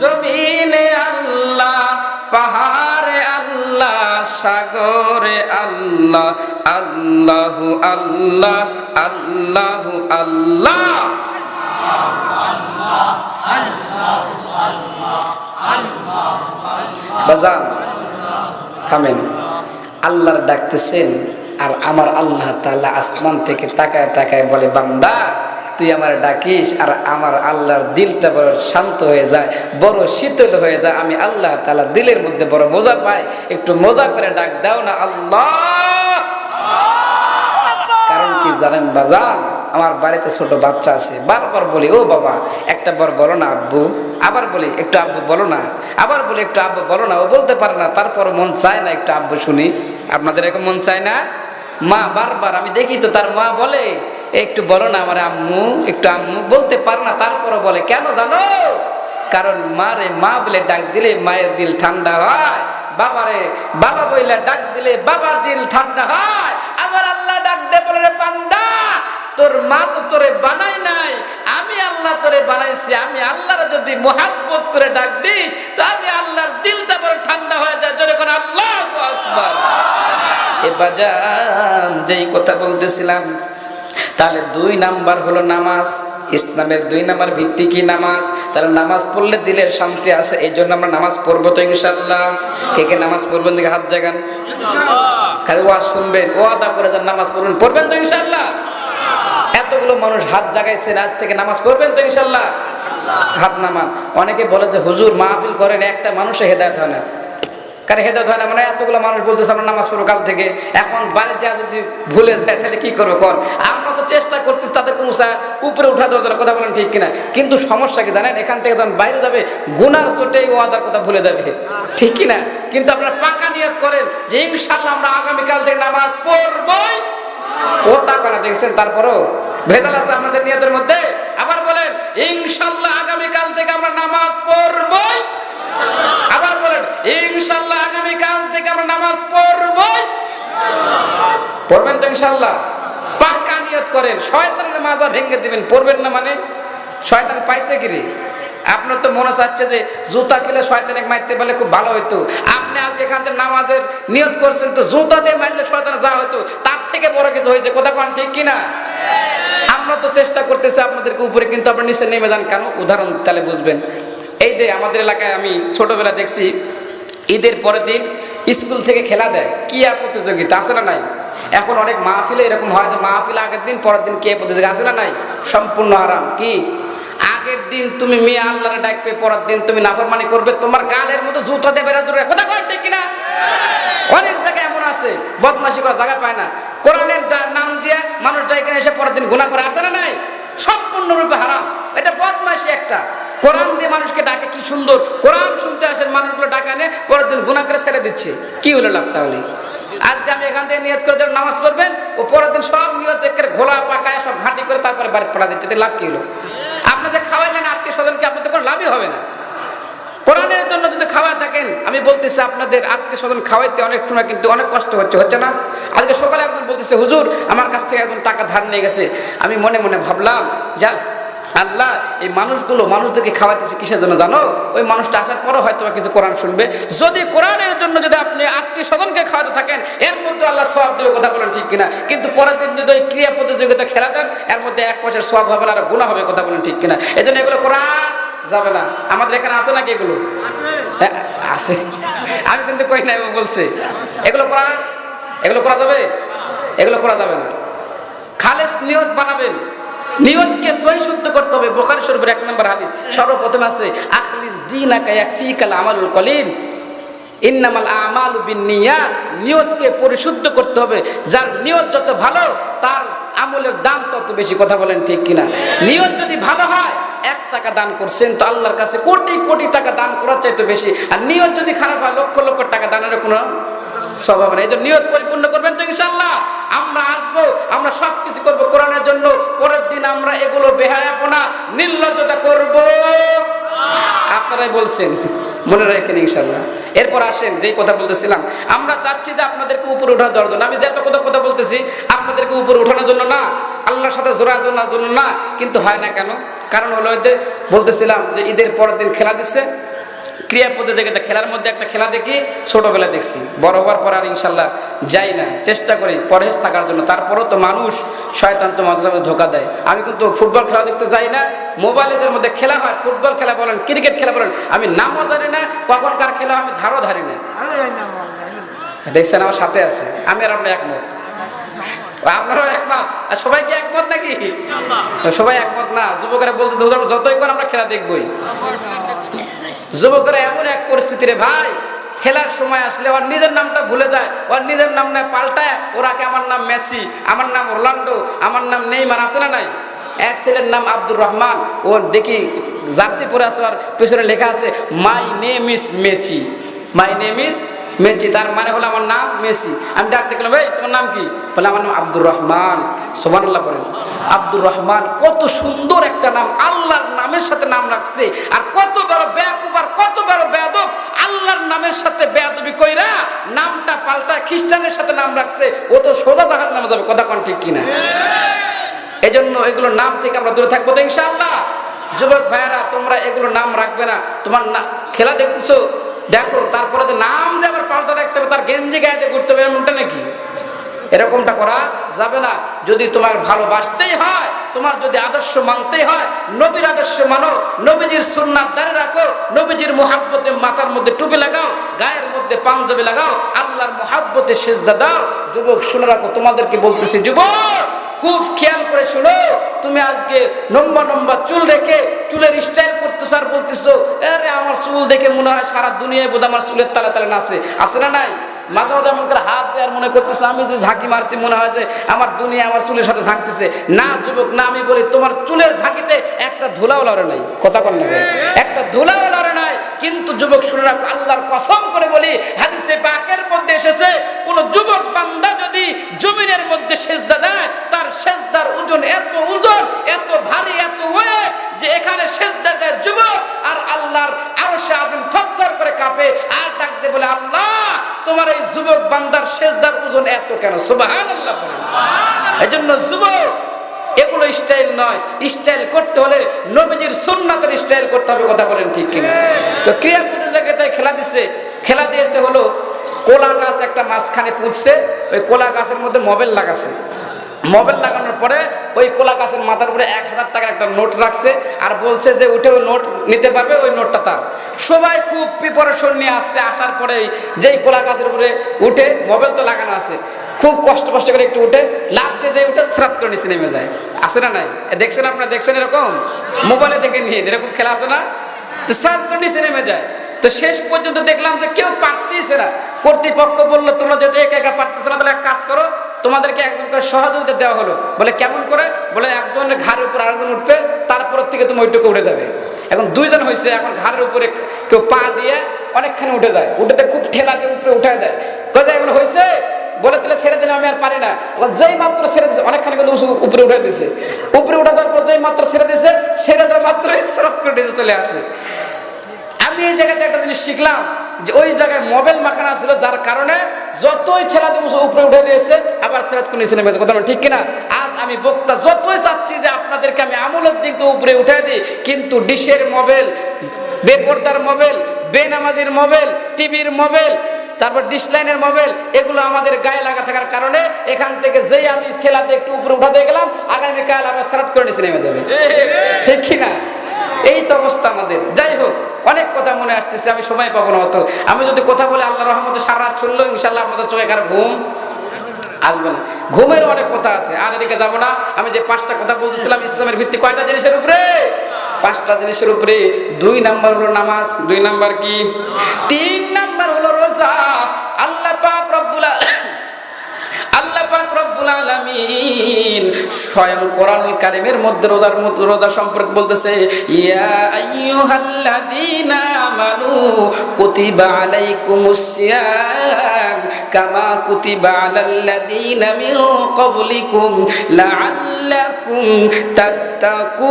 জমিনে আল্লাহ, পাহাড়ে আল্লাহ, সাগরে আল্লাহ, আল্লাহু আল্লাহ আল্লাহু আল্লাহ। বাজান, থামেন। আল্লাহর ডাকতেছেন আর আমার আল্লাহ তাআলা আসমান থেকে তাকায় তাকায় বলে, বান্দা তুই আমার ডাকিস আর আমার আল্লাহর দিলটা বড় শান্ত হয়ে যায়, বড় শীতল হয়ে যায়। আমি আল্লাহ তাআলা দিলের মধ্যে বড় মজা পাই। একটু মজা করে ডাক দাও না আল্লাহ। কারণ কি জানেন বাজান আমার বাড়িতে ছোট বাচ্চা আছে। বারবার বলি, ও বাবা, একটা বার বলো না আব্বু। আবার বলি, একটু আব্বু বলো না। আবার বলি, একটু আব্বু বলো না। ও বলতে পারে না, তারপর মন চায় না একটু আব্বু শুনি। আপনাদের এরকম মন চায় না? মা বারবার, আমি দেখি তো তার মা বলে একটু বলো না আমার আম্মু, একটু আম্মু বলতে পারে না, তারপরও বলে, কেন জানো? কারণ মারে মা বলে ডাক দিলে মায়ের দিল ঠান্ডা হয়, বাবারে, বাবা বইলে ডাক দিলে বাবার দিল ঠান্ডা হয়, আমার আল্লাহ ডাক দে বলে, রে বান্দা, তোর মা তো তোরে বানাই নাই, আমি আল্লাহ তোরে বানাইছি, আমি আল্লাহর যদি মোহাব্বত করে ডাক দিস, তো আমি আল্লাহর দিলটা বড় ঠান্ডা হয়ে যায় যখন আল্লাহ আকবার। এ বাজান, যেই কথা বলতেছিলাম তাহলে দুই নাম্বার হলো নামাজ। ইসলামের দুই নাম্বার ভিত্তি কি নামাজ? তাহলে নামাজ পড়লে দিলের শান্তি আসে এই জন্য আমরা নামাজ পড়ব তো ইনশাল্লাহ কে কে নামাজ পড়বেন দিকে হাত জাগান। খালি ওয়াজ শুনবেন ও আদা করে যান নামাজ পড়বেন। পড়বেন তো ইনশাল্লাহ এতগুলো মানুষ হাত জাগাইছেন, আজ থেকে নামাজ পড়বেন তো ইনশাল্লাহ হাত নামান। অনেকে বলে যে, হুজুর মাহফিল করেন, একটা মানুষে হেদায়ত হয় না। কারণ হেদায়ত হয় না। মানে এতগুলো মানুষ বলতেছে, আমরা নামাজ পড়ব কাল থেকে। এখন বাড়িতে যা যদি ভুলে যায়, তাহলে কি করব কর? আমরা তো চেষ্টা করতেছি তাদেরকে উষা উপরে উঠা জন্য, কথা বলেন ঠিক কিনা? কিন্তু সমস্যা কি জানেন? এখান থেকে যখন বাইরে যাবে, গুনার চোটে ও আদার কথা ভুলে যাবে। ঠিক কিনা? কিন্তু আপনারা পাকা নিয়ত করেন যে ইনশাল্লাহ আমরা আগামীকাল থেকে নামাজ পড়বই। ও তাকানা দেখছেন? তারপরও ভেদাল আছে আপনাদের নিয়তের মধ্যে? আবার বলেন ইনশাল্লাহ আগামীকাল থেকে আমরা নামাজ পড়বই। ইনশাল্লাহ আগামী কাল থেকে আমরা নামাজ পড়বই পড়বেন তো ইনশাল্লাহ। পাক্কা নিয়ত করেন। শয়তানের মাজা ভেঙে দিবেন। পড়বেন না মানে? শয়তান পাইছে গিরি আপনার তো মনে চাচ্ছে যে জুতা খেলে শয়তানে মারতে পারলে খুব ভালো হইতো। আপনি আজ এখান থেকে নামাজের নিয়ত করছেন তো জুতা দিয়ে মারলে শয়তানে যা হইতো, তার থেকে বড় কিছু হয়েছে। কথা কোন ঠিক কিনা? আমরা তো চেষ্টা করতেছি আপনাদেরকে উপরে, কিন্তু আপনার নিচে নেমে যান কেন? উদাহরণ তাহলে বুঝবেন। এই যে আমাদের এলাকায় আমি ছোটবেলা দেখছি ঈদের পরের দিন স্কুল থেকে খেলা দেয়। কিয়া প্রতিযোগিতা, আছে না নাই? এখন অনেক মাহফিলে এরকম হয় যে মাহফিলে আগের দিন, পরের দিন কে প্রতিযোগিতা আছে না নাই? সম্পূর্ণ আরাম কি? আগের দিন তুমি মেয়ে আল্লাহরে ডাকবে, পরের দিন তুমি নাফরমানি করবে, তোমার গালের মতো জুতা দেবে দূরে। কথা কয় ঠিক কিনা? অনেক জায়গায় এমন আছে, বদমাশি করা জায়গা পায় না। কোরআনের নাম দিয়ে মানুষ ডাইকে এসে পরের দিন গুণা করে আসে না নাই? সম্পূর্ণরূপে হারাম। এটা বদমাসি একটা। কোরআন দিয়ে মানুষকে ডাকে, কি সুন্দর। কোরআন শুনতে আসেন, মানুষগুলো ডাকা নে পরের দিন গুণা করে ছেড়ে দিচ্ছে। কি হলো লাভ তাহলে? আজকে আমি এখান থেকে নিয়ত করে দেন নামাজ পড়বেন, ও পরের দিন সব নিয়ত করে ঘোলা, পাকায়, সব ঘাঁটি করে তারপরে বাড়িতে পড়া দিচ্ছে। লাভ কি হলো? আপনাদের খাওয়াইলেন আত্মীয় স্বজনকে আপনাদের কোনো লাভই হবে না। কোরআনের জন্য যদি খাওয়া থাকেন, আমি বলতেছি আপনাদের আত্মীয় স্বজন খাওয়াইতে অনেক সময় কিন্তু অনেক কষ্ট হচ্ছে হচ্ছে না? আজকে সকালে একজন বলতেছে, হুজুর, আমার কাছ থেকে একজন টাকা ধার নিয়ে গেছে। আমি মনে মনে ভাবলাম যা আল্লাহ, এই মানুষগুলো মানুষদেরকে খাওয়াইতেছে কিসের জন্য জানো? ওই মানুষটা আসার পরও হয়তো কিছু কোরআন শুনবে। যদি কোরআনের জন্য যদি আপনি আত্মীয় স্বজনকে খাওয়াতে থাকেন, এর মধ্যে আল্লাহ সব দেবে কথা বলেন ঠিক কিনা? কিন্তু পরের দিন যদি ওই ক্রিয়া প্রতিযোগিতা খেলা দেন, এর মধ্যে এক পয়সার সব হবে না, আর গুণা হবে, কথা বলেন ঠিক কিনা? এই জন্য এগুলো কোরআন যাবে না। আমাদের এখানে আছে নাকি এগুলো? আছে। আমি কিন্তু কই নাই ও বলছে। এগুলো করা এগুলো করা যাবে? এগুলো করা যাবে না। খালেস নিয়ত বানাবেন। নিয়তকে সহি শুদ্ধ করতে হবে। বোখারি শরীফের এক নম্বর হাদিস। সর্বপ্রথম আছে আখলিস দিন আকা ইয়াকফিকাল আমালুল কলিল। ইন্নামাল আমাল বিন নিয়াত নিয়তকে পরিশুদ্ধ করতে হবে। যার নিয়ত যত ভালো তার আমলের দাম তত বেশি। কথা বলেন ঠিক কিনা? নিয়ত যদি ভালো হয় এক টাকা দান করছেন, তো আল্লাহর কাছে কোটি কোটি টাকা দান করার চাইতে বেশি। আর নিয়ত যদি খারাপ হয়, লক্ষ লক্ষ টাকা দানের কোনো স্বভাব নেই। এই জন্য নিয়ত পরিপূর্ণ করবেন তো ইনশাল্লাহ আমরা আসব, আমরা সব কিছু করব কোরআনের জন্য। পরের দিন আমরা এগুলো বেহায়াপনা নির্লজ্জতা করব। আপনারাই বলছেন, মনে রাখেন ইনশাল্লাহ এরপর আসেন, যেই কথা বলতেছিলাম। আমরা চাচ্ছি যে আপনাদেরকে উপরে ওঠার জন্য। আমি যে এত কথা কথা বলতেছি, আপনাদেরকে উপরে ওঠানোর জন্য না, আল্লাহর সাথে জোড়া জন্য না, কিন্তু হয় না কেন? কারণ হলো যে বলতেছিলাম যে ঈদের পরের দিন খেলা দিচ্ছে ক্রিয়া প্রতিযোগিতা খেলার মধ্যে একটা খেলা দেখি ছোটবেলা দেখছি। বড় হওয়ার পর আর ইনশাল্লাহ যাই না চেষ্টা করি পরহেজ থাকার জন্য। তারপরেও তো মানুষ শয়তান তো মাঝে মাঝে ধোকা দেয়। আমি কিন্তু ফুটবল খেলা দেখতে যাই না মোবাইলের মধ্যে খেলা হয় ফুটবল খেলা বলেন ক্রিকেট খেলা বলেন আমি নামও জানি না কখনকার খেলা আমি ধারও ধারি না। দেখছেন আমার সাথে আছে আমি আর আপনার একমত। আপনারাও একমত? সবাই কি একমত নাকি? সবাই একমত না। যুবকেরা বলতে যতই কোন আমরা খেলা দেখবই। যুবকেরা এমন এক পরিস্থিতি রে ভাই খেলার সময় আসলে ওর নিজের নামটা ভুলে যায়। ওর নিজের নাম না পাল্টায়। ওরাকে আমার নাম মেসি আমার নাম রোনাল্ডো আমার নাম নেইমার আছে না নাই? এক ছেলের নাম আব্দুর রহমান। ও দেখি জার্সি পরে আছে আর পেছনে লেখা আছে my name is Mechi. My name is Mechi তার মানে হলো আমার নাম মেসি। আমি ডাকতে গেলাম ভাই তোমার নাম কি? বলে, আমার নাম আব্দুর রহমান। সোবানুল্লাহ পড়েন আব্দুর রহমান, কত সুন্দর একটা নাম, আল্লাহর নামের সাথে নাম রাখছে। আর কত বড় বেয়াকুব আর কত বড় বেয়াদব, আল্লাহর নামের সাথে বেয়াদবি কইরা নামটা পাল্টা খ্রিস্টানের সাথে নাম রাখছে। ও তো সোজা জাহার নামে যাবে, কথা কোন ঠিক কিনা? এই জন্য এগুলো নাম থেকে আমরা দূরে থাকব তো ইনশাআল্লাহ। যুবক ভাইয়েরা, তোমরা এগুলো নাম রাখবে না। তোমার খেলা দেখতেছো? দেখো, তারপরে নাম যে পাল্টা রাখতে হবে, তার গেঞ্জি গায়ে করতে হবে, এমনটা নাকি? এরকমটা করা যাবে না। যদি তোমার ভালোবাসতেই হয়, তোমার যদি আদর্শ মানতেই হয়, নবীর আদর্শ মানো, নবীজির সুন্নাত দাঁড়িয়ে রাখো, নবীজির মোহাব্বতে মাথার মধ্যে টুপি লাগাও, গায়ের মধ্যে পাঞ্জাবি লাগাও, আল্লাহর মোহাব্বতে সেজদা দাও। যুবক, শুনে রাখো, তোমাদেরকে বলতেছি, যুবক! খুব খেয়াল করে শুনো, তুমি আজকে লম্বা লম্বা চুল রেখে চুলের স্টাইল করতেছো আর বলতেছো, আরে আমার চুল দেখে মনে হয় সারা দুনিয়ায় বোধ আমার চুলের তালে তালে নাচে আছে। না নাই? মাঝে মাঝে এমন করে হাত দেওয়ার মনে করতেছে, আমি যে ঝাঁকি মারছি, মনে হয় যে আমার দুনিয়া আমার চুলের সাথে ঝাঁকতেছে। না যুবক, না আমি বলি, তোমার চুলের ঝাঁকিতে একটা ধুলাও লড়ে নাই। কথা কন একটা ধুলাও কিন্তু যুবক শুনে রাখো আল্লাহর কসম করে বলি হাদিসে পাকের মধ্যে এসেছে কোন যুবক বান্দা যদি জমিনের মধ্যে সেজদা দেয় তার সেজদার ওজন এত ওজন এত ভারী এত ওয়েট যে এখানে সেজদা দেয় যুবক আর আল্লাহর আরও সে আদিন থরথর করে কাঁপে আর ডাক দে বলে আল্লাহ তোমার এই যুবক বান্দার সেজদার ওজন এত কেন? সুবহানাল্লাহ বলেন এজন্য যুবক এগুলো স্টাইল নয়। স্টাইল করতে হলে নবীজির সুন্নাতের স্টাইল করতে হবে, কথা বলেন ঠিক কিনা? তো ক্রিয়া প্রতিযোগিতায় খেলা দিছে, খেলা দিয়েছে হলো কোলা গাছ একটা মাঝখানে পুঁতছে, ওই কোলা গাছের মধ্যে মোবাইল লাগাছে। মোবাইল লাগানোর পরে ওই কোলা গাছের মাথার উপরে এক হাজার টাকার একটা নোট রাখছে আর বলছে যে উঠে ওই নোট নিতে পারবে, ওই নোটটা তার। সবাই খুব প্রিপারেশন নিয়ে আসছে, আসার পরে যেই কোলা গাছের উপরে উঠে মোবাইল তো লাগানো আছে। খুব কষ্ট কষ্ট করে একটু উঠে লাভ দিয়ে যে উঠে স্রাত করে নিচে নেমে যায়। আসে না নাই? দেখছেন আপনারা? দেখছেন এরকম? মোবাইলে দেখে নিয়ে এরকম খেলা আছে না? তো স্রাত করে নিচে নেমে যায়। তো শেষ পর্যন্ত দেখলাম যে কেউ পারতেইছে না। কর্তৃপক্ষ বলল, তোমরা যদি একা একা পারতেছে না, তাহলে এক কাজ করো, তোমাদেরকে একজন করে সহযোগিতা দেওয়া হলো। বলে, কেমন করে? বলে একজনের ঘাড়ের উপর আরেকজন উঠবে, তারপর থেকে তুমি ওইটুকু উঠে যাবে। এখন দুইজন হয়েছে এখন ঘাড়ের উপরে কেউ পা দিয়ে অনেকখানি উঠে যায়। উঠেতে খুব ঠেলা দিয়ে উপরে উঠে দেয়। কোথায় এগুলো হয়েছে বলে তাহলে ছেড়ে দিলে আমি আর পারি না। যেই মাত্র ছেড়ে দিছে, অনেকখানি কিন্তু উপরে উঠে দিছে। উপরে উঠে দেওয়ার পর যেই মাত্র ছেড়ে দিছে, ছেড়ে দেওয়া মাত্রই সরাত করে দিতে চলে আসে। আমি এই জায়গাতে একটা জিনিস শিখলাম যে ওই জায়গায় মোবাইল মাখানা ছিল যার কারণে যতই ঠেলা দিয়ে উপরে উঠে দিয়েছে, আবার সেরাত করে নিচে নেমে কথা ঠিক কিনা? আজ আমি বক্তা যতই চাচ্ছি যে আপনাদেরকে আমি আমলের দিক দিয়ে উপরে উঠে দিই, কিন্তু ডিশের মোবাইল, বেপর্দার মোবাইল, বেনামাজির মোবাইল, টিভির মোবাইল তারপর ডিসলাইনের মোবাইল এগুলো আমাদের গায়ে লাগা থাকার কারণে এখান থেকে যেই আমি ঠেলাতে একটু উপরে উঠাতে গেলাম আগামীকাল আবার সেরাত করে নিচে নেমে যাবে। ঠিক কিনা? এই তো অবস্থা আমাদের। যাই হোক, অনেক কথা মনে আসতেছে, আমি সময় পাবো না অত। আমি যদি কথা বলে আল্লাহ রহমতে সারা রাত শুনলো ইনশাল্লাহ আমাদের চোখে কার ঘুম আসবে না। ঘুমের অনেক কথা আছে। আর এদিকে যাব না, আমি যে পাঁচটা কথা বলতেছিলাম, ইসলামের ভিত্তি কয়টা জিনিসের উপরে? পাঁচটা জিনিসের উপরে দুই নাম্বার হলো নামাজ, দুই নাম্বার কি? তিন নাম্বার হলো রোজা। আল্লাহ পাক রব্বুল আল্লাহ পাক রব্বুল আলামিন স্বয়ং কোরআনুল কারীমের মধ্যে রোজার রোজা সম্পর্কে বলতেছে, ইয়া আইয়ুহাল্লাযীনা আমানু কুতিবা আলাইকুমুস সিয়াম কামা কুতিবা আলাল্লাযীনা মিন ক্বাবলিকুম লাআল্লাকুম তাত্তাকুন।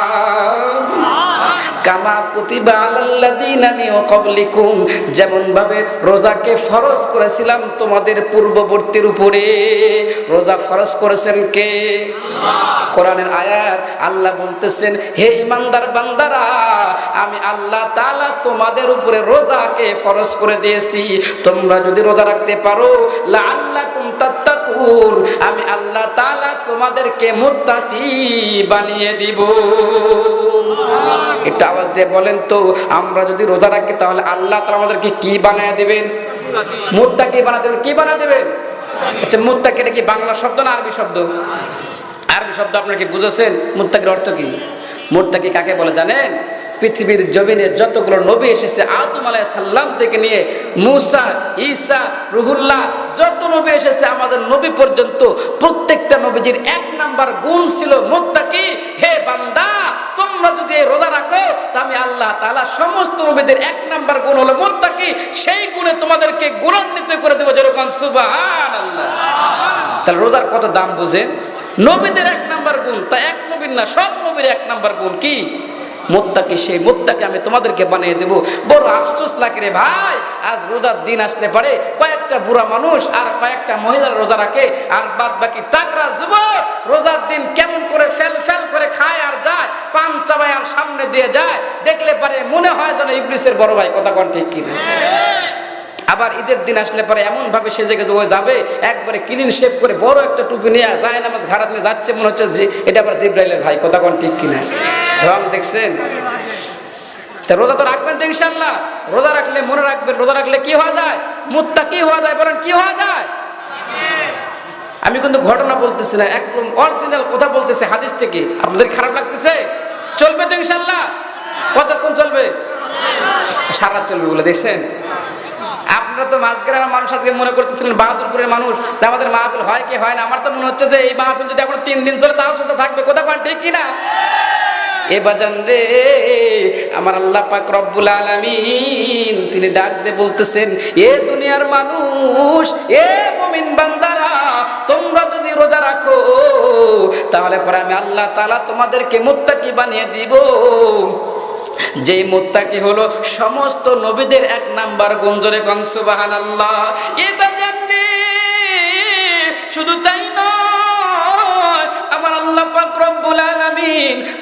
কামা কুতিবা আলাল্লাযীনা মিন ক্বাবলিকুম যেমন ভাবে রোজাকে ফরজ করেছিলাম তোমাদের পূর্ববর্তীর উপরে। রোজা ফরজ করেছেন কে? কোরআনের আয়াত আল্লাহ বলতেছেন হে ইমানদার বান্দারা আমি আল্লাহ তাআলা তোমাদের উপরে রোজাকে ফরজ করে দিয়েছি। তোমরা যদি রোজা রাখতে পারো লাআল্লাকুম তাত্তাকুন আমি আল্লাহ তাআলা তোমাদেরকে মুত্তাকি বানিয়ে দিব। একটু আওয়াজ দিয়ে বলেন তো আমরা যদি রোজা রাখি তাহলে আল্লাহ তাআলা আমাদেরকে কি বানিয়ে দেবেন? মুত্তাকি বানিয়ে দেবেন কি বানিয়ে দেবেন? আচ্ছা মুত্তাকি এটা কি বাংলা শব্দ না আরবি শব্দ? আরবি শব্দ আপনারা কি বুঝেছেন? মুত্তাকির অর্থ কি? মুত্তাকি কাকে বলে জানেন? পৃথিবীর জমিনে যতগুলো নবী এসেছে আদম আলাহ সাল্লাম থেকে নিয়ে মুসা ঈসা রুহুল্লাহ যত নবী এসেছে, আমাদের নবী পর্যন্ত প্রত্যেকটা নবীজির এক নাম্বার গুণ ছিল মুত্তাকি। হে বান্দা, তোমরা যদি এই রোজা রাখো, তা আমি আল্লাহ তাআলা সমস্ত নবীদের এক নাম্বার গুণ হলো মুত্তাকি। সেই গুণে তোমাদেরকে গুণান্বিত করে দেবো যেরকম সুবহানাল্লাহ। তাহলে রোজার কত দাম বুঝেন? নবীদের এক নাম্বার গুণ, তা এক নবীর না, সব নবীর এক নাম্বার গুণ কি? মোত্তাকে, সেই মোত্তাকে আমি তোমাদেরকে বানিয়ে দেব। বড় আফসোস লাগে রে ভাই, আজ রোজার দিন আসলে পারে কয়েকটা বুড়া মানুষ আর কয়েকটা মহিলার রোজা রাখে, আর বাদ বাকি টাকরা যুব রোজার দিন কেমন করে ফেল ফেল করে খায় আর যায়, পান চাবায় আর সামনে দিয়ে যায়, দেখলে পারে মনে হয় যেন ইবলিসের বড় ভাই, কথা কন ঠিক কিনা? আবার ঈদের দিন আসলে পরে এমন ভাবে সেজে গেছে, ও যাবে, একবারে ক্লিন শেপ করে বড় একটা টুপি নিয়ে যায় নামাজ ঘাড়াত নিয়ে যাচ্ছে, মনে হচ্ছে যে এটা আবার জিব্রাইলের ভাই, কথা কোন ঠিক কিনা? রং দেখছেন? তা রোজা তো রাখবেন তো ইনশাল্লাহ রোজা রাখলে মনে রাখবেন, রোজা রাখলে কি হওয়া যায়? মুত্তা কি হওয়া যায়, বলেন কি হওয়া যায়? আমি কিন্তু ঘটনা বলতেছি না, একদম অরিজিনাল কথা বলতেছে হাদিস থেকে। আপনাদের খারাপ লাগতেছে? চলবে তো ইনশাল্লাহ কতক্ষণ চলবে? সারা চলবে বলে দেখছেন? আপনারা তো মাঝগ্রামের মানুষ আজকে মনে করতেছিলেন বাহাদুরপুরের মানুষ, যে আমাদের মাহফিল হয় কি হয় না? আমার তো মনে হচ্ছে যে এই মাহফিল যদি এখন তিন দিন চলে, তাও শুনতে থাকবে। কোথাও ঠিক কিনা? এ বাজান রে, আমার আল্লাহ পাক রব্বুল আলামিন, তিনি ডাক দিয়ে বলতেছেন, এ দুনিয়ার মানুষ, এ মুমিন বান্দারা, তোমরা যদি রোজা রাখো, তাহলে পরে আমি আল্লাহ তাআলা তোমাদেরকে মুত্তাকি বানিয়ে দিব। যেই মুত্তাকি হলো সমস্ত নবীদের এক নাম্বার গুঞ্জরে এ বাজান শুধু তাই নয়, আমার আল্লাহ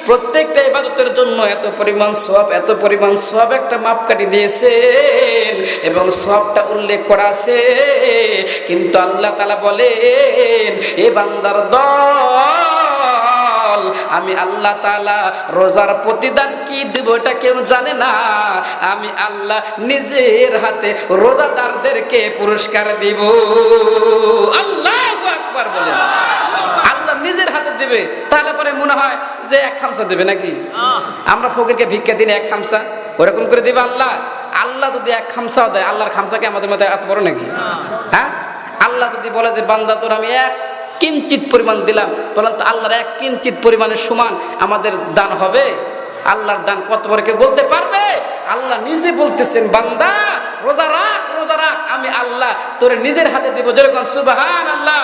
প্রত্যেকটা ইবাদতের জন্য এত পরিমাণ সওয়াব, এত পরিমাণ সওয়াব একটা মাপকাঠি দিয়েছেন এবং সওয়াবটা উল্লেখ করা আছে। কিন্তু আল্লাহ তাআলা বলেন, এ বান্দার দল আমি আল্লাহ তাআলা রোজার প্রতিদান কি দেব এটা কেউ জানে না। আমি আল্লাহ নিজের হাতে রোজাদারদেরকে পুরস্কার দিব। আল্লাহ আকবার বলে আল্লাহ নিজের হাতে দেবে, তাহলে পরে মনে হয় যে এক খামসা দেবে নাকি? আমরা ফকিরকে ভিক্ষা দিনে এক খামসা। ওরকম করে দিবে আল্লাহ? আল্লাহ যদি এক খামসাও দেয়, আল্লাহর খামসাকে আমাদের মধ্যে এত বড় নাকি? হ্যাঁ? আল্লাহ যদি বলে যে, বান্দা তোর আমি এক কিঞ্চিত পরিমাণ দিলাম। বলেন তো আল্লাহর এক কিঞ্চিত পরিমাণের সমান আমাদের দান হবে? আল্লাহর দান কত বড় কেউ বলতে পারবে? আল্লাহ নিজে বলতেছেন, বান্দা, রোজা রাখ রোজা রাখ। আমি আল্লাহ তোরে নিজের হাতে দিব। যেরকম সুবাহান আল্লাহ